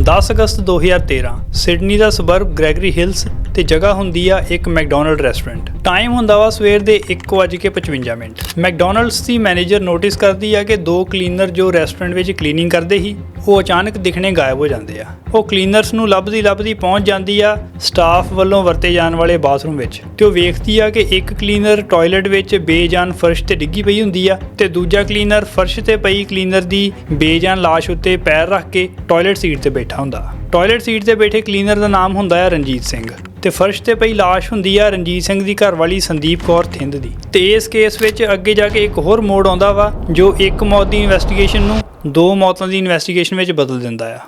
10 ਅਗਸਤ 2013 ਸਿਡਨੀ ਦਾ suburb Gregory Hills ਤੇ ਜਗ੍ਹਾ ਹੁੰਦੀ ਆ ਇੱਕ ਮੈਕਡੋਨਲਡ ਰੈਸਟੋਰੈਂਟ। ਟਾਈਮ ਹੁੰਦਾ ਵਾ ਸਵੇਰ ਦੇ 1:55 ਮਿੰਟ। ਮੈਕਡੋਨਲਡਸ ਦੀ ਮੈਨੇਜਰ ਨੋਟਿਸ ਕਰਦੀ ਆ ਕਿ ਦੋ ਕਲੀਨਰ ਜੋ ਰੈਸਟੋਰੈਂਟ ਵਿੱਚ ਕਲੀਨਿੰਗ ਕਰਦੇ ਸੀ, ਉਹ ਅਚਾਨਕ ਦਿਖਣੇ ਗਾਇਬ ਹੋ ਜਾਂਦੇ ਆ। ਉਹ ਕਲੀਨਰਸ ਨੂੰ ਲੱਭਦੀ ਲੱਭਦੀ ਪਹੁੰਚ ਜਾਂਦੀ ਆ ਸਟਾਫ ਵੱਲੋਂ ਵਰਤੇ ਜਾਣ ਵਾਲੇ ਬਾਥਰੂਮ ਵਿੱਚ ਤੇ ਉਹ ਵੇਖਦੀ ਆ ਕਿ ਇੱਕ ਕਲੀਨਰ ਟਾਇਲਟ ਵਿੱਚ ਬੇਜਾਨ ਫਰਸ਼ ਤੇ ਡਿੱਗੀ ਪਈ ਹੁੰਦੀ ਆ ਤੇ ਦੂਜਾ ਕਲੀਨਰ ਫਰਸ਼ ਤੇ ਪਈ ਕਲੀਨਰ ਦੀ ਬੇਜਾਨ ਲਾਸ਼ ਉੱਤੇ ਪੈਰ ਰੱਖ ਕੇ ਟਾਇਲਟ ਸੀਟ ਤੇ ਬੈਠਾ ਹੁੰਦਾ। ਟਾਇਲਟ ਸੀਟ ਤੇ ਬੈਠੇ ਕਲੀਨਰ ਦਾ ਨਾਮ ਹੁੰਦਾ ਆ ਰਣਜੀਤ ਸਿੰਘ। ਤੇ ਫਰਸ਼ ਤੇ ਪਈ ਲਾਸ਼ ਹੁੰਦੀ ਆ ਰਣਜੀਤ ਸਿੰਘ ਦੀ ਘਰਵਾਲੀ ਸੰਦੀਪ ਕੌਰ ਥਿੰਦ ਦੀ। ਤੇ ਇਸ ਕੇਸ ਵਿੱਚ ਅੱਗੇ ਜਾ ਕੇ ਇੱਕ ਹੋਰ ਮੋੜ ਆਉਂਦਾ ਵਾ, ਜੋ ਇੱਕ ਮੌਤ ਦੀ ਇਨਵੈਸਟੀਗੇਸ਼ਨ ਨੂੰ ਦੋ ਮੌਤਾਂ ਦੀ ਇਨਵੈਸਟੀਗੇਸ਼ਨ ਵਿੱਚ ਬਦਲ ਦਿੰਦਾ ਆ।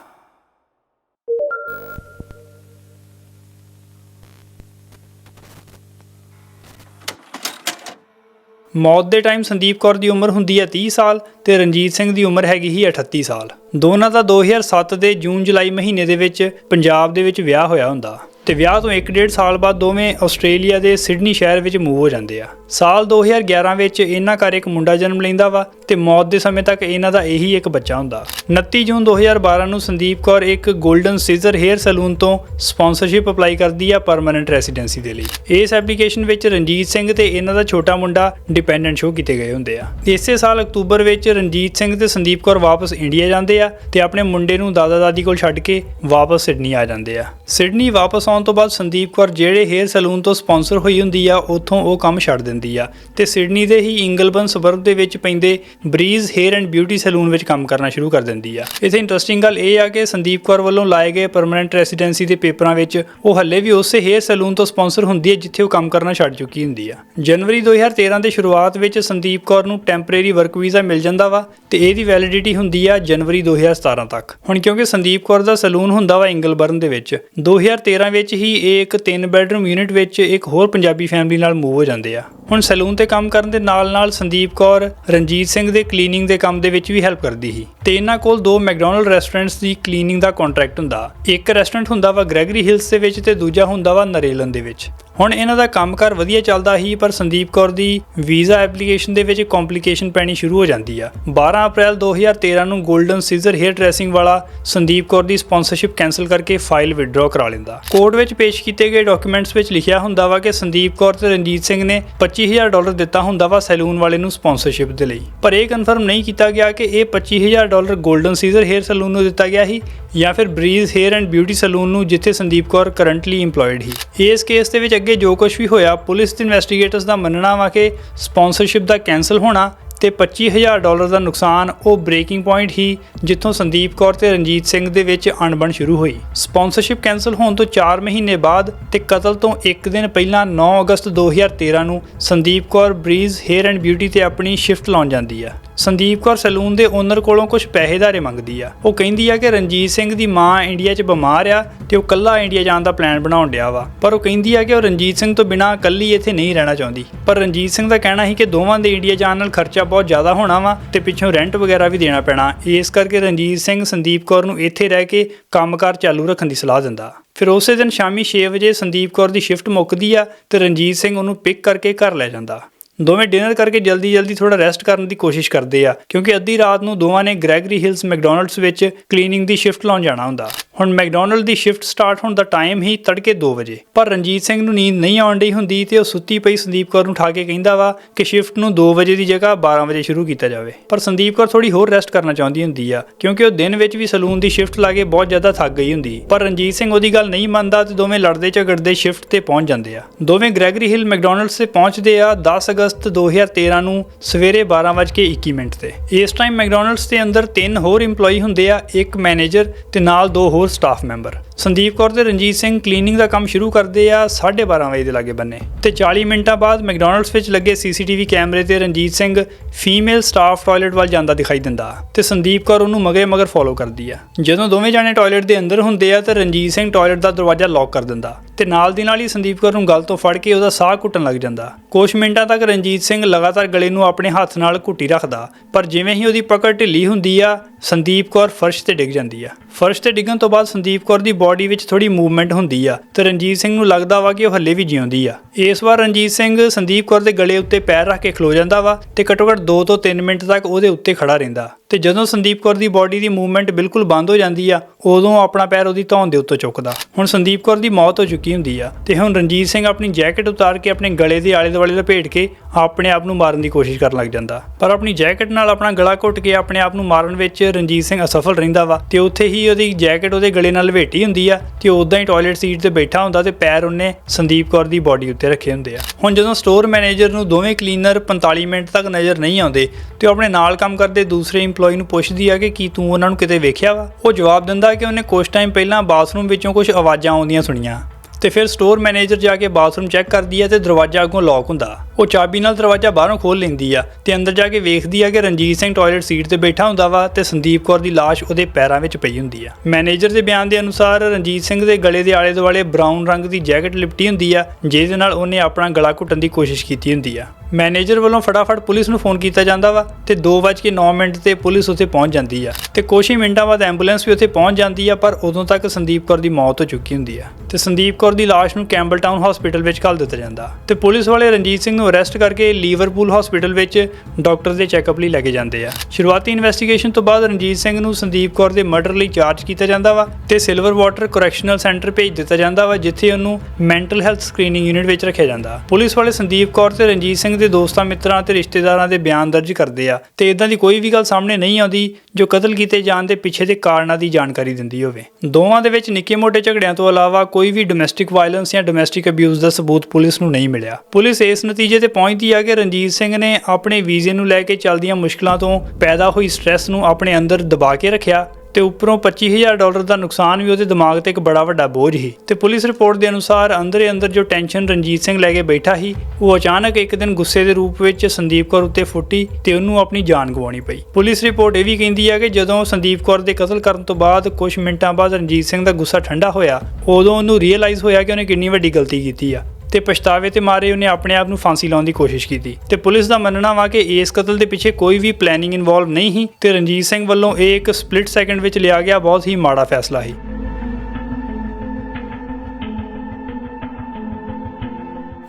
ਮੌਤ ਦੇ ਟਾਈਮ ਸੰਦੀਪ ਕੌਰ ਦੀ ਉਮਰ ਹੁੰਦੀ ਹੈ 30 ਸਾਲ ਤੇ ਰਣਜੀਤ ਸਿੰਘ ਦੀ ਉਮਰ ਹੈਗੀ ਹੀ 38 ਸਾਲ। ਦੋਨਾਂ ਦਾ 2007 ਦੇ ਜੂਨ ਜੁਲਾਈ ਮਹੀਨੇ ਦੇ ਵਿੱਚ ਪੰਜਾਬ ਦੇ ਵਿੱਚ ਵਿਆਹ ਹੋਇਆ ਹੁੰਦਾ। ਤੇ ਵਿਆਹ ਤੋਂ 1.5 ਸਾਲ ਬਾਅਦ ਦੋਵੇਂ ਆਸਟ੍ਰੇਲੀਆ ਦੇ ਸਿਡਨੀ ਸ਼ਹਿਰ ਵਿੱਚ ਮੂਵ ਹੋ ਜਾਂਦੇ ਆ। ਸਾਲ 2011 ਵਿੱਚ ਇਹਨਾਂ ਘਰ ਇੱਕ ਮੁੰਡਾ ਜਨਮ ਲੈਂਦਾ ਵਾ ਤੇ ਮੌਤ ਦੇ ਸਮੇਂ ਤੱਕ ਇਹਨਾਂ ਦਾ ਇਹੀ ਇੱਕ ਬੱਚਾ ਹੁੰਦਾ। 29 ਜੂਨ 2012 ਨੂੰ ਸੰਦੀਪ ਕੌਰ ਇੱਕ 골ਡਨ ਸੀਜ਼ਰ ਹੇਅਰ ਸੈਲੂਨ ਤੋਂ ਸਪਾਂਸਰਸ਼ਿਪ ਅਪਲਾਈ ਕਰਦੀ ਆ ਪਰਮਨੈਂਟ ਰੈਜ਼ੀਡੈਂਸੀ ਦੇ ਲਈ। ਇਸ ਐਪਲੀਕੇਸ਼ਨ ਵਿੱਚ ਰਣਜੀਤ ਸਿੰਘ ਤੇ ਇਹਨਾਂ ਦਾ ਛੋਟਾ ਮੁੰਡਾ ਡਿਪੈਂਡੈਂਟ ਸ਼ੋ ਕੀਤੇ ਗਏ ਹੁੰਦੇ ਆ। ਇਸੇ ਸਾਲ ਅਕਤੂਬਰ ਵਿੱਚ ਰਣਜੀਤ ਸਿੰਘ ਤੇ ਸੰਦੀਪ ਕੌਰ ਵਾਪਸ ਇੰਡੀਆ ਜਾਂਦੇ ਆ ਤੇ ਆਪਣੇ ਮੁੰਡੇ ਨੂੰ ਦਾਦਾ ਦਾਦੀ ਕੋਲ ਛੱਡ ਕੇ ਵਾਪਸ ਸਿਡਨੀ ਆ ਜਾਂਦੇ ਆ। ਸਿਡਨੀ ਵਾਪਸ ਆਉਣ ਤੋਂ ਬਾਅਦ ਸੰਦੀਪ ਕੌਰ ਜਿਹੜੇ ਹੇਅਰ ਸੈਲੂਨ ਤੋਂ ਸਪਾਂਸਰ ਹੋਈ ਹੁੰਦੀ ਆ, ਉੱਥੋਂ ਉਹ ਕੰਮ ਛੱਡ ਦਿੰਦੀ ਆ। ਤੇ ਸਿਡਨੀ ਦੇ ਹੀ ਇੰਗਲਬਨ ਸਬਰਬ ਦੇ ਵਿੱਚ ਪੈਂਦੇ breeze hair and beauty salon ਵਿੱਚ ਕੰਮ ਕਰਨਾ ਸ਼ੁਰੂ ਕਰ ਦਿੰਦੀ ਆ। ਇਥੇ ਇੰਟਰਸਟਿੰਗ ਗੱਲ ਇਹ ਆ ਕਿ ਸੰਦੀਪ ਕੌਰ ਵੱਲੋਂ ਲਾਏ ਗਏ ਪਰਮਨੈਂਟ ਰੈਜ਼ੀਡੈਂਸੀ ਦੇ ਪੇਪਰਾਂ ਵਿੱਚ ਉਹ ਹੱਲੇ ਵੀ ਉਸੇ ਹੇਅਰ ਸੈਲੂਨ ਤੋਂ ਸਪਾਂਸਰ ਹੁੰਦੀ ਹੈ ਜਿੱਥੇ ਉਹ ਕੰਮ ਕਰਨਾ ਛੱਡ ਚੁੱਕੀ ਹੁੰਦੀ ਆ। ਜਨਵਰੀ 2013 ਦੇ ਸ਼ੁਰੂਆਤ ਵਿੱਚ ਸੰਦੀਪ ਕੌਰ ਨੂੰ ਟੈਂਪਰੇਰੀ ਵਰਕ ਵੀਜ਼ਾ ਮਿਲ ਜਾਂਦਾ ਵਾ ਤੇ ਇਹਦੀ ਵੈਲਿਡਿਟੀ ਹੁੰਦੀ ਆ ਜਨਵਰੀ 2017 ਤੱਕ। ਹੁਣ ਕਿਉਂਕਿ ਸੰਦੀਪ ਕੌਰ ਦਾ ਸੈਲੂਨ ਹੁੰਦਾ ਵਾ ਇੰਗਲਬਰਨ ਦੇ ਵਿੱਚ 2013 ਵਿੱਚ ਵਿੱਚ ਹੀ ਇਹ ਇੱਕ ਤਿੰਨ ਬੈਡਰੂਮ ਯੂਨਿਟ ਵਿੱਚ ਇੱਕ ਹੋਰ ਪੰਜਾਬੀ ਫੈਮਿਲੀ ਨਾਲ ਮੂਵ ਹੋ ਜਾਂਦੇ ਆ। ਹੁਣ ਸੈਲੂਨ ਤੇ ਕੰਮ ਕਰਨ ਦੇ ਨਾਲ-ਨਾਲ ਸੰਦੀਪ ਕੌਰ, ਰਣਜੀਤ ਸਿੰਘ ਦੇ ਕਲੀਨਿੰਗ ਦੇ ਕੰਮ ਦੇ ਵਿੱਚ ਵੀ ਹੈਲਪ ਕਰਦੀ ਸੀ। ਤੇ ਇਹਨਾਂ ਕੋਲ ਦੋ ਮੈਕਡੋਨਲਡ ਰੈਸਟੋਰੈਂਟਸ ਦੀ ਕਲੀਨਿੰਗ ਦਾ ਕੰਟਰੈਕਟ ਹੁੰਦਾ। ਇੱਕ ਰੈਸਟੋਰੈਂਟ ਹੁੰਦਾ ਵਾ ਗ੍ਰੈਗਰੀ ਹਿਲਸ ਦੇ ਵਿੱਚ ਤੇ ਦੂਜਾ ਹੁੰਦਾ ਵਾ ਨਰੇਲਨ ਦੇ ਵਿੱਚ। ਹੁਣ ਇਹਨਾਂ ਦਾ ਕੰਮਕਾਰ ਵਧੀਆ ਚੱਲਦਾ ਸੀ ਪਰ ਸੰਦੀਪ ਕੌਰ ਦੀ ਵੀਜ਼ਾ ਐਪਲੀਕੇਸ਼ਨ ਦੇ ਵਿੱਚ ਕੰਪਲਿਕੇਸ਼ਨ ਪੈਣੀ ਸ਼ੁਰੂ ਹੋ ਜਾਂਦੀ ਆ। 12 ਅਪ੍ਰੈਲ 2013 ਨੂੰ 골ਡਨ ਸੀਜ਼ਰ ਹੇਅਰ ਡਰੈਸਿੰਗ ਵਾਲਾ ਸੰਦੀਪ ਕੌਰ ਦੀ ਸਪਾਂਸਰਸ਼ਿਪ ਕੈਨਸਲ ਕਰਕੇ ਫਾਈਲ ਵਿਡਰਾਅ ਕਰਾ ਲੈਂਦਾ। ਕੋਰਟ ਵਿੱਚ ਪੇਸ਼ ਕੀਤੇ ਗਏ ਡਾਕੂਮੈਂਟਸ ਵਿੱਚ ਲਿਖਿਆ ਹੁੰਦਾ ਵਾ ਕਿ ਸੰਦੀਪ ਕੌਰ ਤੇ ਰਣਜੀਤ ਸਿੰਘ ਨੇ 25000 ਡਾਲਰ ਦਿੱਤਾ ਹੁੰਦਾ ਵਾ ਸੈਲੂਨ ਵਾਲੇ ਨੂੰ ਸਪਾਂਸਰਸ਼ਿਪ ਦੇ ਲਈ। ਪਰ ਇਹ ਕਨਫਰਮ ਨਹੀਂ ਕੀਤਾ ਗਿਆ ਕਿ ਇਹ 25000 dollar Golden Scissor Hair Salon ਨੂੰ ਦਿੱਤਾ ਗਿਆ ਸੀ ਜਾਂ ਫਿਰ Breeze Hair and Beauty Salon ਨੂੰ ਜਿੱਥੇ ਸੰਦੀਪ ਕੌਰ ਕਰੰਟਲੀ EMPLOYED ਸੀ। ਇਸ ਕੇਸ ਦੇ ਵਿੱਚ ਅੱਗੇ ਜੋ ਕੁਝ ਵੀ ਹੋਇਆ, ਪੁਲਿਸ ਦੇ ਇਨਵੈਸਟੀਗੇਟਰਸ ਦਾ ਮੰਨਣਾ ਵਾ ਕਿ ਸਪਾਂਸਰਸ਼ਿਪ ਦਾ ਕੈਨਸਲ ਹੋਣਾ ਤੇ 25000 ਡਾਲਰ ਦਾ ਨੁਕਸਾਨ ਉਹ ਬ੍ਰੇਕਿੰਗ ਪੁਆਇੰਟ ਹੀ ਜਿੱਥੋਂ ਸੰਦੀਪ ਕੌਰ ਤੇ ਰਣਜੀਤ ਸਿੰਘ ਦੇ ਵਿੱਚ ਅਣਬਣ ਸ਼ੁਰੂ ਹੋਈ। ਸਪਾਂਸਰਸ਼ਿਪ ਕੈਨਸਲ ਹੋਣ ਤੋਂ 4 ਮਹੀਨੇ ਬਾਅਦ ਤੇ ਕਤਲ ਤੋਂ 1 ਦਿਨ ਪਹਿਲਾਂ 9 ਅਗਸਤ 2013 ਨੂੰ Sandeep Kaur breeze hair and beauty ਤੇ ਆਪਣੀ ਸ਼ਿਫਟ ਲਾਉਣ ਜਾਂਦੀ ਆ। ਸੰਦੀਪ ਕੌਰ ਸੈਲੂਨ ਦੇ ਓਨਰ ਕੋਲੋਂ ਕੁਝ ਪੈਸੇ ਧਾਰੇ ਮੰਗਦੀ ਆ। ਉਹ ਕਹਿੰਦੀ ਆ ਕਿ ਰਣਜੀਤ ਸਿੰਘ ਦੀ ਮਾਂ ਇੰਡੀਆ 'ਚ ਬਿਮਾਰ ਆ ਤੇ ਉਹ ਕੱਲਾ ਇੰਡੀਆ ਜਾਣ ਦਾ ਪਲਾਨ ਬਣਾਉਣ ਡਿਆ ਵਾ। ਪਰ ਉਹ ਕਹਿੰਦੀ ਆ ਕਿ ਉਹ ਰਣਜੀਤ ਸਿੰਘ ਤੋਂ ਬਿਨਾਂ ਇਕੱਲੀ ਇੱਥੇ ਨਹੀਂ ਰਹਿਣਾ ਚਾਹੁੰਦੀ। ਪਰ ਰਣਜੀਤ ਸਿੰਘ ਦਾ ਕਹਿਣਾ ਸੀ ਕਿ ਦੋਵਾਂ ਦੇ ਇੰਡੀਆ ਜਾਣ ਨਾਲ ਖਰਚਾ ਬਹੁਤ ਜ਼ਿਆਦਾ ਹੋਣਾ ਵਾ ਤੇ ਪਿੱਛੋਂ ਰੈਂਟ ਵਗੈਰਾ ਵੀ ਦੇਣਾ ਪੈਣਾ। ਇਸ ਕਰਕੇ ਰਣਜੀਤ ਸਿੰਘ ਸੰਦੀਪ ਕੌਰ ਨੂੰ ਇੱਥੇ ਰਹਿ ਕੇ ਕੰਮਕਾਰ ਚਾਲੂ ਰੱਖਣ ਦੀ ਸਲਾਹ ਦਿੰਦਾ। ਫਿਰ ਉਸੇ ਦਿਨ ਸ਼ਾਮੀ 6 ਵਜੇ ਸੰਦੀਪ ਕੌਰ ਦੀ ਸ਼ਿਫਟ ਮੁੱਕਦੀ ਆ ਤੇ ਰਣਜੀਤ ਸਿੰਘ ਉਹਨੂੰ ਪਿਕ ਕਰਕੇ ਘਰ ਲੈ ਜਾਂਦਾ। ਦੋਵੇਂ ਡਿਨਰ ਕਰਕੇ ਜਲਦੀ ਜਲਦੀ ਥੋੜਾ ਰੈਸਟ ਕਰਨ ਦੀ ਕੋਸ਼ਿਸ਼ ਕਰਦੇ ਆ, ਕਿਉਂਕਿ ਅੱਧੀ ਰਾਤ ਨੂੰ ਦੋਵਾਂ ਨੇ ਗ੍ਰੈਗਰੀ ਹਿਲਸ ਮੈਕਡੋਨਲਡਸ ਵਿੱਚ ਕਲੀਨਿੰਗ ਦੀ ਸ਼ਿਫਟ ਲਾਉਣ ਜਾਣਾ ਹੁੰਦਾ। ਹੁਣ ਮੈਕਡੋਨਲਡ ਦੀ ਸ਼ਿਫਟ ਸਟਾਰਟ ਹੋਣ ਦਾ ਟਾਈਮ ਹੀ ਤੜਕੇ 2 ਵਜੇ। ਪਰ ਰਣਜੀਤ ਸਿੰਘ ਨੂੰ ਨੀਂਦ ਨਹੀਂ ਆਉਣ ਡਈ ਹੁੰਦੀ ਤੇ ਉਹ ਸੁੱਤੀ ਪਈ ਸੰਦੀਪ ਕੌਰ ਨੂੰ ਉਠਾ ਕੇ ਕਹਿੰਦਾ ਵਾ ਕਿ ਸ਼ਿਫਟ ਨੂੰ 2 ਵਜੇ ਦੀ ਜਗ੍ਹਾ 12 ਵਜੇ ਸ਼ੁਰੂ ਕੀਤਾ ਜਾਵੇ। ਪਰ ਸੰਦੀਪ ਕੌਰ ਥੋੜੀ ਹੋਰ ਰੈਸਟ ਕਰਨਾ ਚਾਹੁੰਦੀ ਹੁੰਦੀ ਆ, ਕਿਉਂਕਿ ਉਹ ਦਿਨ ਵਿੱਚ ਵੀ ਸਲੂਨ ਦੀ ਸ਼ਿਫਟ ਲਾ ਕੇ ਬਹੁਤ ਜ਼ਿਆਦਾ ਥੱਕ ਗਈ ਹੁੰਦੀ। ਪਰ ਰਣਜੀਤ ਸਿੰਘ ਉਹਦੀ ਗੱਲ ਨਹੀਂ ਮੰਨਦਾ ਤੇ ਦੋਵੇਂ ਲੜਦੇ ਝਗੜਦੇ ਸ਼ਿਫਟ ਤੇ ਪਹੁੰਚ ਜਾਂਦੇ ਆ। ਦੋਵੇਂ ਗ੍ਰੈਗਰੀ ਹਿਲ ਮੈਕਡੋਨਲਡਸ ਤੇ ਪਹੁੰਚਦੇ ਆ 10 ਅਗਸਤ 2013 ਨੂੰ ਸਵੇਰੇ 12:21 ਮਿੰਟ ਤੇ। ਇਸ ਟਾਈਮ ਮੈਕਡੋਨਲਡਸ ਦੇ ਅੰਦਰ ਤਿੰਨ ਹੋਰ EMPLOYE ਹੁੰਦੇ ਆ, ਇੱਕ ਮੈਨੇਜਰ ਤੇ ਨਾਲ ਦੋ ਹੋਰ ਸਟਾਫ ਮੈਂਬਰ ਸੰਦੀਪ ਕੌਰ ਤੇ ਰਣਜੀਤ ਸਿੰਘ ਕਲੀਨਿੰਗ ਦਾ ਕੰਮ ਸ਼ੁਰੂ ਕਰਦੇ ਆ 12:30 ਵਜੇ ਦੇ ਲਾਗੇ ਬੰਨੇ। ਤੇ 40 ਮਿੰਟਾਂ ਬਾਅਦ ਮੈਕਡੋਨਲਡਸ ਵਿੱਚ ਲੱਗੇ ਸੀਸੀਟੀਵੀ ਕੈਮਰੇ ਤੇ Ranjit Singh female staff toilet ਵੱਲ ਜਾਂਦਾ ਦਿਖਾਈ ਦਿੰਦਾ। ਤੇ ਸੰਦੀਪ ਕੌਰ ਉਹਨੂੰ ਮਗਰੇ ਮਗਰ ਫੋਲੋ ਕਰਦੀ ਆ। ਜਦੋਂ ਦੋਵੇਂ ਜਾਣੇ ਟਾਇਲਟ ਦੇ ਅੰਦਰ ਹੁੰਦੇ ਆ ਤੇ ਰਣਜੀਤ ਸਿੰਘ ਟਾਇਲਟ ਦਾ ਦਰਵਾਜ਼ਾ ਲੌਕ ਕਰ ਦਿੰਦਾ। ਤੇ ਨਾਲ ਦੀ ਨਾਲ ਹੀ ਸੰਦੀਪ ਕੌਰ ਨੂੰ ਗਲ ਤੋਂ ਫੜ ਕੇ ਉਹਦਾ ਸਾਹ ਘੁੱਟਣ ਲੱਗ ਜਾਂਦਾ। ਕੁਝ ਮਿੰਟਾਂ ਤੱਕ ਰਣਜੀਤ ਸਿੰਘ ਲਗਾਤਾਰ ਗਲੇ ਨੂੰ ਆਪਣੇ ਹੱਥ ਨਾਲ ਘੁੱਟੀ ਰੱਖਦਾ। ਪਰ ਜਿਵੇਂ ਹੀ ਉਹਦੀ ਪਕੜ ਢਿੱਲੀ ਹੁੰਦੀ ਆ, ਸੰਦੀਪ ਕੌਰ ਫਰਸ਼ ਤੇ ਡਿੱਗ ਜਾਂਦੀ ਆ। ਫਰਸ਼ ਤੇ ਡਿੱਗਣ ਤੋਂ ਬਾਅਦ ਸੰਦੀਪ ਕੌਰ ਦੀ ਬਾਡੀ ਵਿੱਚ ਥੋੜੀ ਮੂਵਮੈਂਟ ਹੁੰਦੀ ਆ ਤੇ ਰਣਜੀਤ ਸਿੰਘ ਨੂੰ ਲੱਗਦਾ ਵਾ ਕਿ ਉਹ ਹੱਲੇ ਵੀ ਜਿਉਂਦੀ ਆ। ਇਸ ਵਾਰ ਰਣਜੀਤ ਸਿੰਘ ਸੰਦੀਪ ਕੌਰ ਦੇ ਗਲੇ ਉੱਤੇ ਪੈਰ ਰੱਖ ਕੇ ਖਲੋ ਜਾਂਦਾ ਵਾ ਤੇ ਘੱਟੋ ਘੱਟ 2 ਤੋਂ 3 ਮਿੰਟ ਤੱਕ ਉਹਦੇ ਉੱਤੇ ਖੜਾ ਰਹਿੰਦਾ। ਤੇ ਜਦੋਂ ਸੰਦੀਪ ਕੌਰ ਦੀ ਬਾਡੀ ਦੀ ਮੂਵਮੈਂਟ ਬਿਲਕੁਲ ਬੰਦ ਹੋ ਜਾਂਦੀ ਆ, ਉਦੋਂ ਆਪਣਾ ਪੈਰ ਉਹਦੀ ਧੌਣ ਦੇ ਉੱਤੇ ਚੁੱਕਦਾ। ਹੁਣ ਸੰਦੀਪ ਕੌਰ ਦੀ ਮੌਤ ਹੋ ਚੁੱਕੀ ਹੁੰਦੀ ਆ ਤੇ ਹੁਣ ਰਣਜੀਤ ਸਿੰਘ ਆਪਣੀ ਜੈਕਟ ਉਤਾਰ ਕੇ ਆਪਣੇ ਗਲੇ ਦੇ ਆਲੇ ਦੁਆਲੇ ਲਪੇਟ ਕੇ ਆਪਣੇ ਆਪ ਨੂੰ ਮਾਰਨ ਦੀ ਕੋਸ਼ਿਸ਼ ਕਰਨ ਲੱਗ ਜਾਂਦਾ। ਪਰ ਆਪਣੀ ਜੈਕਟ ਨਾਲ ਆਪਣਾ ਗਲਾ ਘੁੱਟ ਕੇ ਆਪਣੇ ਆਪ ਨੂੰ ਮਾਰਨ ਵਿੱਚ ਰਣਜੀਤ ਸਿੰਘ ਅਸਫਲ ਰਹਿੰਦਾ ਵਾ ਤੇ ਉੱਥੇ ਹੀ ਉਹਦੀ ਜੈਕਟ ਉਹਦੇ ਗਲੇ ਨਾਲ ਲਵੇਟੀ ਹੁੰਦੀ ਆ ਤੇ ਉਹ ਉਦਾਂ ਹੀ ਟਾਇਲਟ ਸੀਟ ਤੇ ਬੈਠਾ ਹੁੰਦਾ ਤੇ ਪੈਰ ਉਹਨੇ ਸੰਦੀਪ ਕੌਰ ਦੀ ਬਾਡੀ ਉੱਤੇ ਰੱਖੇ ਹੁੰਦੇ ਆ। ਹੁਣ ਜਦੋਂ ਸਟੋਰ ਮੈਨੇਜਰ ਨੂੰ ਦੋਵੇਂ ਕਲੀਨਰ 45 ਮਿੰਟ ਤੱਕ ਨਜ਼ਰ ਨਹੀਂ ਆਉਂਦੇ ਤੇ ਉਹ ਆਪਣੇ ਨਾਲ ਕੰਮ ਕਰਦੇ ਦੂਸਰੇ EMPLOYE ਨੂੰ ਪੁੱਛਦੀ ਆ ਕਿ ਕੀ ਤੂੰ ਉਹਨਾਂ ਨੂੰ ਕਿਤੇ ਵੇਖਿਆ ਵਾ? ਉਹ ਜਵਾਬ ਦਿੰਦਾ ਕਿ ਉਹਨੇ ਕੁਝ ਟਾਈਮ ਪਹਿਲਾਂ ਬਾਥਰੂਮ ਵਿੱਚੋਂ ਕੁਝ ਆਵਾਜ਼ਾਂ ਆਉਂਦੀਆਂ ਸੁਣੀਆਂ। ਤੇ ਫਿਰ ਸਟੋਰ ਮੈਨੇਜਰ ਜਾ ਕੇ ਬਾਥਰੂਮ ਚੈੱਕ ਕਰਦੀ ਹੈ ਤੇ ਦਰਵਾਜ਼ਾ ਅੱਗੋਂ ਲੌਕ ਹੁੰਦਾ। ਉਹ ਚਾਬੀ ਨਾਲ ਦਰਵਾਜ਼ਾ ਬਾਹਰੋਂ ਖੋਲ ਲੈਂਦੀ ਆ ਤੇ ਅੰਦਰ ਜਾ ਕੇ ਵੇਖਦੀ ਆ ਕਿ ਰਣਜੀਤ ਸਿੰਘ ਟਾਇਲਟ ਸੀਟ ਤੇ ਬੈਠਾ ਹੁੰਦਾ ਵਾ ਤੇ ਸੰਦੀਪ ਕੌਰ ਦੀ ਲਾਸ਼ ਉਹਦੇ ਪੈਰਾਂ ਵਿੱਚ ਪਈ ਹੁੰਦੀ ਆ। ਮੈਨੇਜਰ ਦੇ ਬਿਆਨ ਦੇ ਅਨੁਸਾਰ ਰਣਜੀਤ ਸਿੰਘ ਦੇ ਗਲੇ ਦੇ ਆਲੇ ਦੁਆਲੇ ਬਰਾਊਨ ਰੰਗ ਦੀ ਜੈਕਟ ਲਿਪਟੀ ਹੁੰਦੀ ਆ, ਜਿਹਦੇ ਨਾਲ ਉਹਨੇ ਆਪਣਾ ਗਲਾ ਘੁੱਟਣ ਦੀ ਕੋਸ਼ਿਸ਼ ਕੀਤੀ ਹੁੰਦੀ ਆ। ਮੈਨੇਜਰ ਵੱਲੋਂ ਫਟਾਫਟ ਪੁਲਿਸ ਨੂੰ ਫੋਨ ਕੀਤਾ ਜਾਂਦਾ ਵਾ ਤੇ 2:09 ਮਿੰਟ ਤੇ ਪੁਲਿਸ ਉੱਥੇ ਪਹੁੰਚ ਜਾਂਦੀ ਆ ਤੇ ਕੁਝ ਹੀ ਮਿੰਟਾਂ ਬਾਅਦ ਐਂਬੂਲੈਂਸ ਵੀ ਉੱਥੇ ਪਹੁੰਚ ਜਾਂਦੀ ਆ, ਪਰ ਉਦੋਂ ਤੱਕ ਸੰਦੀਪ ਕੌਰ ਦੀ ਮੌਤ ਹੋ ਚੁੱਕੀ ਹੁੰਦੀ ਆ। ਤੇ ਸੰਦੀਪ ਕੌਰ ਦੀ ਲਾਸ਼ ਨੂੰ ਕੈਂਬਲ ਟਾਊਨ ਹਸਪੀਟਲ ਵਿੱਚ ਘੱਲ ਦਿੱਤਾ ਜਾਂਦਾ। ਤੇ ਪੁਲਿਸ ਵਾਲੇ ਰਣਜੀਤ ਸਿੰਘ ਨੂੰ ਅਰੈਸਟ ਕਰਕੇ ਲੀਵਰਪੂਲ ਹਸਪੀਟਲ ਵਿੱਚ ਡਾਕਟਰ ਦੇ ਚੈੱਕਅਪ ਲਈ ਲੈ ਕੇ ਜਾਂਦੇ ਆ। ਸ਼ੁਰੂਆਤੀ ਇਨਵੈਸਟੀਗੇਸ਼ਨ ਤੋਂ ਬਾਅਦ ਰਣਜੀਤ ਸਿੰਘ ਨੂੰ ਸੰਦੀਪ ਕੌਰ ਦੇ ਮਰਡਰ ਲਈ ਚਾਰਜ ਕੀਤਾ ਜਾਂਦਾ ਵਾ ਤੇ ਸਿਲਵਰ ਵਾਟਰ ਕਰੈਕਸ਼ਨਲ ਸੈਂਟਰ ਭੇਜ ਦਿੱਤਾ ਜਾਂਦਾ ਵਾ, ਜਿੱਥੇ ਉਹਨੂੰ ਮੈਂਟਲ ਹੈਲਥ ਸਕਰੀਨਿੰਗ ਯੂਨਿਟ ਵਿੱਚ ਰੱਖਿਆ ਜਾਂਦਾ। ਪੁਲਿਸ ਵਾਲੇ ਸੰਦੀਪ ਕੌਰ ਤੇ ਰਣਜੀਤ ਸਿੰਘ ਦੇ ਦੋਸਤਾਂ, ਮਿੱਤਰਾਂ ਤੇ ਰਿਸ਼ਤੇਦਾਰਾਂ ਦੇ ਬਿਆਨ ਦਰਜ ਕਰਦੇ ਆ ਤੇ ਇਦਾਂ ਦੀ ਕੋਈ ਵੀ ਗੱਲ ਸਾਹਮਣੇ ਨਹੀਂ ਆਉਂਦੀ ਜੋ ਕਤਲ ਕੀਤੇ ਜਾਣ ਦੇ ਪਿੱਛੇ ਦੇ ਕਾਰਨਾਂ ਦੀ ਜਾਣਕਾਰੀ ਦਿੰਦੀ ਹੋਵੇ। ਦੋਵਾਂ ਦੇ ਵਿੱਚ ਨਿੱਕੇ-ਮੋਟੇ ਝਗੜਿਆਂ ਤੋਂ ਇਲਾਵਾ ਕੋਈ ਵੀ ਡੋਮੈਸਟਿਕ ਵਾਇਲੈਂਸ ਜਾਂ ਡੋਮੈਸਟਿਕ ਅਬਿਊਜ਼ ਦਾ ਸਬੂਤ ਪੁਲਿਸ ਨੂੰ ਨਹੀਂ ਮਿਲਿਆ। ਪੁਲਿਸ ਇਸ ਨਤੀਜੇ ਤੇ ਪਹੁੰਚਦੀ ਆ ਕਿ ਰਣਜੀਤ ਸਿੰਘ ਨੇ ਆਪਣੇ ਵੀਜ਼ੇ ਨੂੰ ਲੈ ਕੇ ਚੱਲਦੀਆਂ ਮੁਸ਼ਕਲਾਂ ਤੋਂ ਪੈਦਾ ਹੋਈ ਸਟ੍ਰੈਸ ਨੂੰ ਆਪਣੇ ਅੰਦਰ ਦਬਾ ਕੇ ਰੱਖਿਆ ਤੇ ਉੱਪਰੋਂ 25000 ਡਾਲਰ ਦਾ ਨੁਕਸਾਨ ਵੀ ਉਹਦੇ ਦਿਮਾਗ ਤੇ ਇੱਕ ਬੜਾ ਵੱਡਾ ਬੋਝ ਸੀ। ਤੇ ਪੁਲਿਸ ਰਿਪੋਰਟ ਦੇ ਅਨੁਸਾਰ ਅੰਦਰੇ ਅੰਦਰ ਜੋ ਟੈਨਸ਼ਨ ਰਣਜੀਤ ਸਿੰਘ ਲੈ ਕੇ ਬੈਠਾ ਸੀ, ਉਹ ਅਚਾਨਕ ਇੱਕ ਦਿਨ ਗੁੱਸੇ ਦੇ ਰੂਪ ਵਿੱਚ ਸੰਦੀਪ ਕੌਰ ਉੱਤੇ ਫੁੱਟੀ ਤੇ ਉਹਨੂੰ ਆਪਣੀ ਜਾਨ ਗਵਾਉਣੀ ਪਈ। ਪੁਲਿਸ ਰਿਪੋਰਟ ਇਹ ਵੀ ਕਹਿੰਦੀ ਹੈ ਕਿ ਜਦੋਂ ਸੰਦੀਪ ਕੌਰ ਦੇ ਕਤਲ ਕਰਨ ਤੋਂ ਬਾਅਦ ਕੁਝ ਮਿੰਟਾਂ ਬਾਅਦ ਰਣਜੀਤ ਸਿੰਘ ਦਾ ਗੁੱਸਾ ਠੰਡਾ ਹੋਇਆ, ਉਦੋਂ ਉਹਨੂੰ ਰੀਅਲਾਈਜ਼ ਹੋਇਆ ਕਿ ਉਹਨੇ ਕਿੰਨੀ ਵੱਡੀ ਗਲਤੀ ਕੀਤੀ ਆ। ਤੇ ਪਛਤਾਵੇ ਤੇ ਮਾਰੇ ਉਹਨੇ ਆਪਣੇ ਆਪ ਨੂੰ ਫਾਂਸੀ ਲਾਉਣ ਦੀ ਕੋਸ਼ਿਸ਼ ਕੀਤੀ। ਤੇ ਪੁਲਿਸ ਦਾ ਮੰਨਣਾ ਵਾ ਕਿ ਇਸ ਕਤਲ ਦੇ ਪਿੱਛੇ ਕੋਈ ਵੀ ਪਲੈਨਿੰਗ ਇਨਵੋਲਵ ਨਹੀਂ ਸੀ ਤੇ ਰਣਜੀਤ ਸਿੰਘ ਵੱਲੋਂ ਇਹ ਇੱਕ ਸਪਲਿਟ ਸੈਕਿੰਡ ਵਿੱਚ ਲਿਆ ਗਿਆ ਬਹੁਤ ਹੀ ਮਾੜਾ ਫੈਸਲਾ ਸੀ।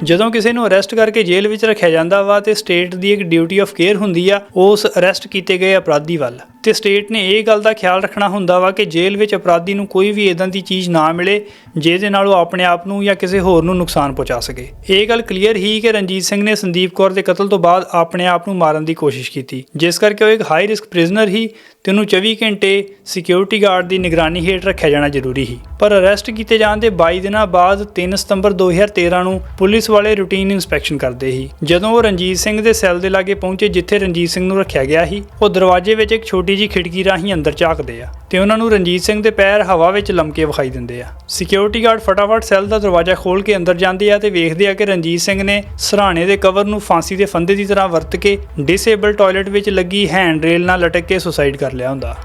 ਜਦੋਂ ਕਿਸੇ ਨੂੰ ਅਰੈਸਟ ਕਰਕੇ ਜੇਲ੍ਹ ਵਿੱਚ ਰੱਖਿਆ ਜਾਂਦਾ ਵਾ ਤੇ ਸਟੇਟ ਦੀ ਇੱਕ ਡਿਊਟੀ ਆਫ ਕੇਅਰ ਹੁੰਦੀ ਆ, ਉਸ ਅਰੈਸਟ ਕੀਤੇ ਗਏ ਅਪਰਾਧੀ ਵੱਲ। ਤੇ ਸਟੇਟ ਨੇ ਇਹ ਗੱਲ ਦਾ ਖਿਆਲ ਰੱਖਣਾ ਹੁੰਦਾ ਵਾ ਕਿ ਜੇਲ੍ਹ ਵਿੱਚ ਅਪਰਾਧੀ ਨੂੰ ਕੋਈ ਵੀ ਇਦਾਂ ਦੀ ਚੀਜ਼ ਨਾ ਮਿਲੇ, ਜਿਹਦੇ ਨਾਲ ਉਹ ਆਪਣੇ ਆਪ ਨੂੰ ਜਾਂ ਕਿਸੇ ਹੋਰ ਨੂੰ ਨੁਕਸਾਨ ਪਹੁੰਚਾ ਸਕੇ। ਇਹ ਗੱਲ ਕਲੀਅਰ ਹੀ ਕਿ ਰਣਜੀਤ ਸਿੰਘ ਨੇ ਸੰਦੀਪ ਕੌਰ ਦੇ ਕਤਲ ਤੋਂ ਬਾਅਦ ਆਪਣੇ ਆਪ ਨੂੰ ਮਾਰਨ ਦੀ ਕੋਸ਼ਿਸ਼ ਕੀਤੀ, ਜਿਸ ਕਰਕੇ ਉਹ ਇੱਕ ਹਾਈ ਰਿਸਕ ਪ੍ਰਿਜ਼ਨਰ ਹੀ ਤੇ ਉਹਨੂੰ 24 ਘੰਟੇ ਸਿਕਿਉਰਿਟੀ ਗਾਰਡ ਦੀ ਨਿਗਰਾਨੀ ਹੇਠ ਰੱਖਿਆ ਜਾਣਾ ਜ਼ਰੂਰੀ ਸੀ। ਪਰ ਅਰੈਸਟ ਕੀਤੇ ਜਾਣ ਦੇ 22 ਦਿਨਾਂ ਬਾਅਦ 3 ਸਤੰਬਰ 2013 ਨੂੰ ਪੁਲਿਸ ਵਾਲੇ ਰੂਟੀਨ ਇਨਸਪੈਕਸ਼ਨ ਕਰਦੇ ਸੀ। ਜਦੋਂ ਉਹ ਰਣਜੀਤ ਸਿੰਘ ਦੇ ਸੈੱਲ ਦੇ ਲਾਗੇ ਪਹੁੰਚੇ, ਜਿੱਥੇ ਰਣਜੀਤ ਸਿੰਘ ਨੂੰ ਰੱਖਿਆ ਗਿਆ ਸੀ, ਉਹ ਦਰਵਾਜ਼ੇ ਵਿੱਚ ਇੱਕ ਛੋਟੀ ਜਿਹੀ ਖਿੜਕੀ ਰਾਹੀਂ ਅੰਦਰ ਝਾਕਦੇ ਆ ਤੇ ਉਹਨਾਂ ਨੂੰ ਰਣਜੀਤ ਸਿੰਘ ਦੇ ਪੈਰ ਹਵਾ ਵਿੱਚ ਲਮਕੇ ਵਿਖਾਈ ਦਿੰਦੇ ਆ। ਸਿਕਿਉਰਿਟੀ ਗਾਰਡ ਫਟਾਫਟ ਸੈੱਲ ਦਾ ਦਰਵਾਜ਼ਾ ਖੋਲ ਕੇ ਅੰਦਰ ਜਾਂਦੇ ਆ ਤੇ ਵੇਖਦੇ ਆ ਕਿ ਰਣਜੀਤ ਸਿੰਘ ਨੇ ਸਰਾਣੇ ਦੇ ਕਵਰ ਨੂੰ ਫਾਂਸੀ ਦੇ ਫੰਦੇ ਦੀ ਤਰ੍ਹਾਂ ਵਰਤ ਕੇ ਡਿਸੇਬਲ ਟਾਇਲਟ ਵਿੱਚ ਲੱਗੀ ਹੈਂਡ ਰੇਲ ਨਾਲ ਲਟਕ ਕੇ ਸੁਸਾਈਡ ਕਰ ਲਿਆ ਹੁੰਦਾ।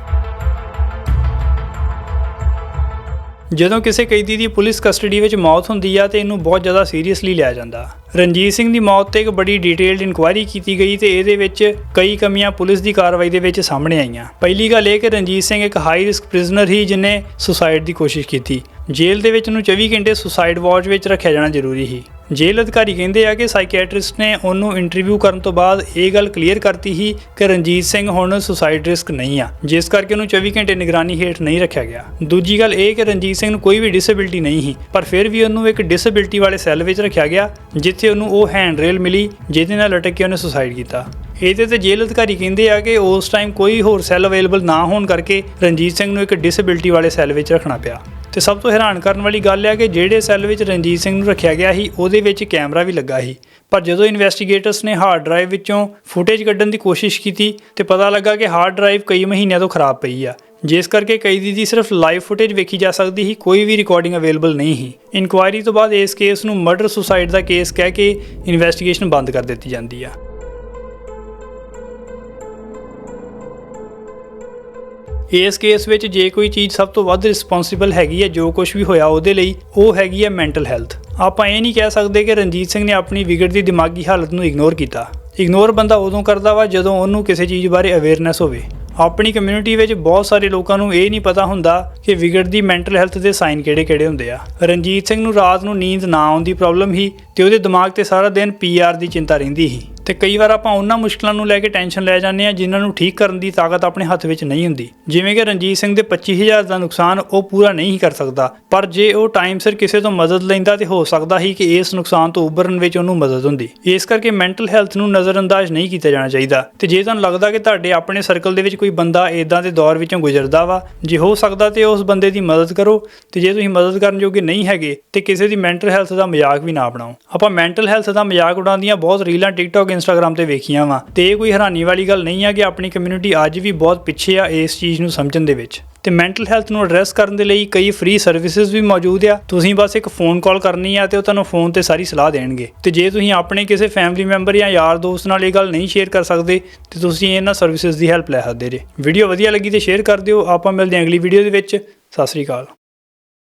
ਜਦੋਂ ਕਿਸੇ ਕੈਦੀ ਦੀ ਪੁਲਿਸ ਕਸਟਡੀ ਵਿੱਚ ਮੌਤ ਹੁੰਦੀ ਆ ਤੇ ਇਹਨੂੰ ਬਹੁਤ ਜ਼ਿਆਦਾ ਸੀਰੀਅਸਲੀ ਲਿਆ ਜਾਂਦਾ। ਰਣਜੀਤ ਸਿੰਘ ਦੀ ਮੌਤ ਤੇ ਇੱਕ ਬੜੀ ਡਿਟੇਲਡ ਇਨਕੁਆਇਰੀ ਕੀਤੀ ਗਈ ਤੇ ਇਹਦੇ ਵਿੱਚ ਕਈ ਕਮੀਆਂ ਪੁਲਿਸ ਦੀ ਕਾਰਵਾਈ ਦੇ ਵਿੱਚ ਸਾਹਮਣੇ ਆਈਆਂ। ਪਹਿਲੀ ਗੱਲ ਇਹ ਕਿ ਰਣਜੀਤ ਸਿੰਘ ਇੱਕ ਹਾਈ ਰਿਸਕ ਪ੍ਰਿਜ਼ਨਰ ਹੀ ਜਿਨੇ ਸੁਸਾਇਡ ਦੀ ਕੋਸ਼ਿਸ਼ ਕੀਤੀ। ਜੇਲ੍ਹ ਦੇ ਵਿੱਚ ਉਹਨੂੰ 24 ਘੰਟੇ ਸੁਸਾਈਡ ਵਾਚ ਵਿੱਚ ਰੱਖਿਆ ਜਾਣਾ ਜ਼ਰੂਰੀ ਸੀ। ਜੇਲ੍ਹ ਅਧਿਕਾਰੀ ਕਹਿੰਦੇ ਆ ਕਿ ਸਾਈਕੀਆਟ੍ਰਿਸਟ ਨੇ ਉਹਨੂੰ ਇੰਟਰਵਿਊ ਕਰਨ ਤੋਂ ਬਾਅਦ ਇਹ ਗੱਲ ਕਲੀਅਰ ਕਰਤੀ ਸੀ ਕਿ ਰਣਜੀਤ ਸਿੰਘ ਹੁਣ ਸੁਸਾਈਡ ਰਿਸਕ ਨਹੀਂ ਆ, ਜਿਸ ਕਰਕੇ ਉਹਨੂੰ 24 ਘੰਟੇ ਨਿਗਰਾਨੀ ਹੇਠ ਨਹੀਂ ਰੱਖਿਆ ਗਿਆ। ਦੂਜੀ ਗੱਲ ਇਹ ਕਿ ਰਣਜੀਤ ਸਿੰਘ ਨੂੰ ਕੋਈ ਵੀ ਡਿਸੇਬਿਲਟੀ ਨਹੀਂ ਸੀ, ਪਰ ਫਿਰ ਵੀ ਉਹਨੂੰ ਇੱਕ ਡਿਸੇਬਿਲਟੀ ਵਾਲੇ ਸੈੱਲ ਵਿੱਚ ਰੱਖਿਆ ਗਿਆ ਜਿੱਥੇ ਉਹਨੂੰ ਉਹ ਹੈਂਡ ਰੇਲ ਮਿਲੀ, ਜਿਹਦੇ ਨਾਲ ਲਟਕ ਕੇ ਉਹਨੇ ਸੁਸਾਈਡ ਕੀਤਾ। ਇਹਦੇ ਤੇ ਜੇਲ੍ਹ ਅਧਿਕਾਰੀ ਕਹਿੰਦੇ ਆ ਕਿ ਉਸ ਟਾਈਮ ਕੋਈ ਹੋਰ ਸੈੱਲ ਅਵੇਲੇਬਲ ਨਾ ਹੋਣ ਕਰਕੇ ਰਣਜੀਤ ਸਿੰਘ ਨੂੰ ਇੱਕ ਡਿਸੇਬਿਲਟੀ ਵਾਲੇ ਸੈੱਲ ਵਿੱਚ ਰੱਖਣਾ ਪਿਆ। ਤੇ ਸਭ ਤੋਂ ਹੈਰਾਨ ਕਰਨ ਵਾਲੀ ਗੱਲ ਹੈ ਕਿ ਜਿਹੜੇ ਸੈੱਲ ਵਿੱਚ ਰਣਜੀਤ ਸਿੰਘ ਨੂੰ ਰੱਖਿਆ ਗਿਆ ਸੀ, ਉਹਦੇ ਵਿੱਚ ਕੈਮਰਾ ਵੀ ਲੱਗਾ ਸੀ। ਪਰ ਜਦੋਂ ਇਨਵੈਸਟੀਗੇਟਰਸ ਨੇ ਹਾਰਡ ਡਰਾਈਵ ਵਿੱਚੋਂ ਫੁਟੇਜ ਕੱਢਣ ਦੀ ਕੋਸ਼ਿਸ਼ ਕੀਤੀ, ਤੇ ਪਤਾ ਲੱਗਾ ਕਿ ਹਾਰਡ ਡਰਾਈਵ ਕਈ ਮਹੀਨਿਆਂ ਤੋਂ ਖਰਾਬ ਪਈ ਆ। ਜਿਸ ਕਰਕੇ ਕਈ ਦੀ ਸਿਰਫ ਲਾਈਵ ਫੁਟੇਜ ਵੇਖੀ ਜਾ ਸਕਦੀ ਸੀ, ਕੋਈ ਵੀ ਰਿਕਾਰਡਿੰਗ ਅਵੇਲੇਬਲ ਨਹੀਂ ਸੀ। ਇਨਕੁਆਇਰੀ ਤੋਂ ਬਾਅਦ ਇਸ ਕੇਸ ਨੂੰ ਮਰਡਰ ਸੁਸਾਈਡ ਦਾ ਕੇਸ ਕਹਿ ਕੇ ਇਨਵੈਸਟੀਗੇਸ਼ਨ ਬੰਦ ਕਰ ਦਿੱਤੀ ਜਾਂਦੀ ਆ। ਇਸ ਕੇਸ ਵਿੱਚ ਜੇ ਕੋਈ ਚੀਜ਼ ਸਭ ਤੋਂ ਵੱਧ ਰਿਸਪੌਂਸਿਬਲ ਹੈਗੀ ਹੈ ਜੋ ਕੁਝ ਵੀ ਹੋਇਆ ਉਹਦੇ ਲਈ, ਉਹ ਹੈਗੀ ਹੈ ਮੈਂਟਲ ਹੈਲਥ ਆਪਾਂ ਇਹ ਨਹੀਂ ਕਹਿ ਸਕਦੇ ਕਿ ਰਣਜੀਤ ਸਿੰਘ ਨੇ ਆਪਣੀ ਵਿਗੜਦੀ ਦਿਮਾਗੀ ਹਾਲਤ ਨੂੰ ਇਗਨੋਰ ਕੀਤਾ। ਇਗਨੋਰ ਬੰਦਾ ਉਦੋਂ ਕਰਦਾ ਵਾ ਜਦੋਂ ਉਹਨੂੰ ਕਿਸੇ ਚੀਜ਼ ਬਾਰੇ ਅਵੇਅਰਨੈਸ ਹੋਵੇ। ਆਪਣੀ ਕਮਿਊਨਿਟੀ ਵਿੱਚ ਬਹੁਤ ਸਾਰੇ ਲੋਕਾਂ ਨੂੰ ਇਹ ਨਹੀਂ ਪਤਾ ਹੁੰਦਾ ਕਿ ਵਿਗੜਦੀ ਮੈਂਟਲ ਹੈਲਥ ਦੇ ਸਾਈਨ ਕਿਹੜੇ-ਕਿਹੜੇ ਹੁੰਦੇ ਆ। ਰਣਜੀਤ ਸਿੰਘ ਨੂੰ ਰਾਤ ਨੂੰ ਨੀਂਦ ਨਾ ਆਉਣ ਦੀ ਪ੍ਰੋਬਲਮ ਹੀ ਤੇ ਉਹਦੇ ਦਿਮਾਗ ਤੇ ਸਾਰਾ ਦਿਨ ਪੀਆਰ ਦੀ ਚਿੰਤਾ ਰਹਿੰਦੀ ਸੀ। ਤੇ ਕਈ ਵਾਰ ਆਪਾਂ ਉਹਨਾਂ ਮੁਸ਼ਕਲਾਂ ਨੂੰ ਲੈ ਕੇ ਟੈਨਸ਼ਨ ਲੈ ਜਾਂਦੇ ਆ ਜਿਨ੍ਹਾਂ ਨੂੰ ਠੀਕ ਕਰਨ ਦੀ ਤਾਕਤ ਆਪਣੇ ਹੱਥ ਵਿੱਚ ਨਹੀਂ ਹੁੰਦੀ। ਜਿਵੇਂ ਕਿ ਰਣਜੀਤ ਸਿੰਘ ਦੇ 25000 ਦਾ ਨੁਕਸਾਨ ਉਹ ਪੂਰਾ ਨਹੀਂ ਕਰ ਸਕਦਾ, ਪਰ ਜੇ ਉਹ ਟਾਈਮ ਸਿਰ ਕਿਸੇ ਤੋਂ ਮਦਦ ਲੈਂਦਾ ਤੇ ਹੋ ਸਕਦਾ ਹੀ ਕਿ ਇਸ ਨੁਕਸਾਨ ਤੋਂ ਉਭਰਨ ਵਿੱਚ ਉਹਨੂੰ ਮਦਦ ਹੁੰਦੀ। ਇਸ ਕਰਕੇ ਮੈਂਟਲ ਹੈਲਥ ਨੂੰ ਨਜ਼ਰਅੰਦਾਜ਼ ਨਹੀਂ ਕੀਤਾ ਜਾਣਾ ਚਾਹੀਦਾ। ਤੇ ਜੇ ਤੁਹਾਨੂੰ ਲੱਗਦਾ ਕਿ ਤੁਹਾਡੇ ਆਪਣੇ ਸਰਕਲ ਦੇ ਵਿੱਚ ਕੋਈ ਬੰਦਾ ਇਦਾਂ ਦੇ ਦੌਰ ਵਿੱਚੋਂ ਗੁਜ਼ਰਦਾ ਵਾ, ਜੇ ਹੋ ਸਕਦਾ ਤੇ ਉਸ ਬੰਦੇ ਦੀ ਮਦਦ ਕਰੋ, ਤੇ ਜੇ ਤੁਸੀਂ ਮਦਦ ਕਰਨ ਜੋਗੇ ਨਹੀਂ ਹੈਗੇ, ਤੇ ਕਿਸੇ ਦੀ ਮੈਂਟਲ ਹੈਲਥ ਦਾ ਮਜ਼ਾਕ ਵੀ ਨਾ ਬਣਾਓ। ਆਪਾਂ ਮੈਂਟਲ ਹੈਲਥ ਦਾ ਮਜ਼ਾਕ ਉਡਾਉਂਦੀਆਂ ਬਹੁਤ ਰੀਲਾਂ ਟਿਕਟੌਕ ਇੰਸਟਾਗ੍ਰam ਤੇ ਵੇਖੀਆਂ ਵਾ। ਤੇ ਇਹ ਕੋਈ ਹੈਰਾਨੀ ਵਾਲੀ ਗੱਲ ਨਹੀਂ ਆ ਕਿ ਆਪਣੀ ਕਮਿਊਨਿਟੀ ਅੱਜ ਵੀ ਬਹੁਤ ਪਿੱਛੇ ਆ ਇਸ ਚੀਜ਼ ਨੂੰ ਸਮਝਣ ਦੇ ਵਿੱਚ। ਤੇ ਮੈਂਟਲ ਹੈਲਥ ਨੂੰ ਐਡਰੈਸ ਕਰਨ ਦੇ ਲਈ ਕਈ ਫ੍ਰੀ ਸਰਵਿਸਿਜ਼ ਵੀ ਮੌਜੂਦ ਆ। ਤੁਸੀਂ ਬਸ ਇੱਕ ਫੋਨ ਕਾਲ ਕਰਨੀ ਆ ਤੇ ਉਹ ਤੁਹਾਨੂੰ ਫੋਨ ਤੇ ਸਾਰੀ ਸਲਾਹ ਦੇਣਗੇ। ਤੇ ਜੇ ਤੁਸੀਂ ਆਪਣੇ ਕਿਸੇ ਫੈਮਿਲੀ ਮੈਂਬਰ ਜਾਂ ਯਾਰ ਦੋਸਤ ਨਾਲ ਇਹ ਗੱਲ ਨਹੀਂ ਸ਼ੇਅਰ ਕਰ ਸਕਦੇ, ਤੇ ਤੁਸੀਂ ਇਹਨਾਂ ਸਰਵਿਸਿਜ਼ ਦੀ ਹੈਲਪ ਲੈ ਸਕਦੇ ਜੇ। ਵੀਡੀਓ ਵਧੀਆ ਲੱਗੀ ਤੇ ਸ਼ੇਅਰ ਕਰ ਦਿਓ। ਆਪਾਂ ਮਿਲਦੇ ਹਾਂ ਅਗਲੀ ਵੀਡੀਓ ਦੇ ਵਿੱਚ। ਸਤਿ ਸ੍ਰੀ ਅਕਾਲ।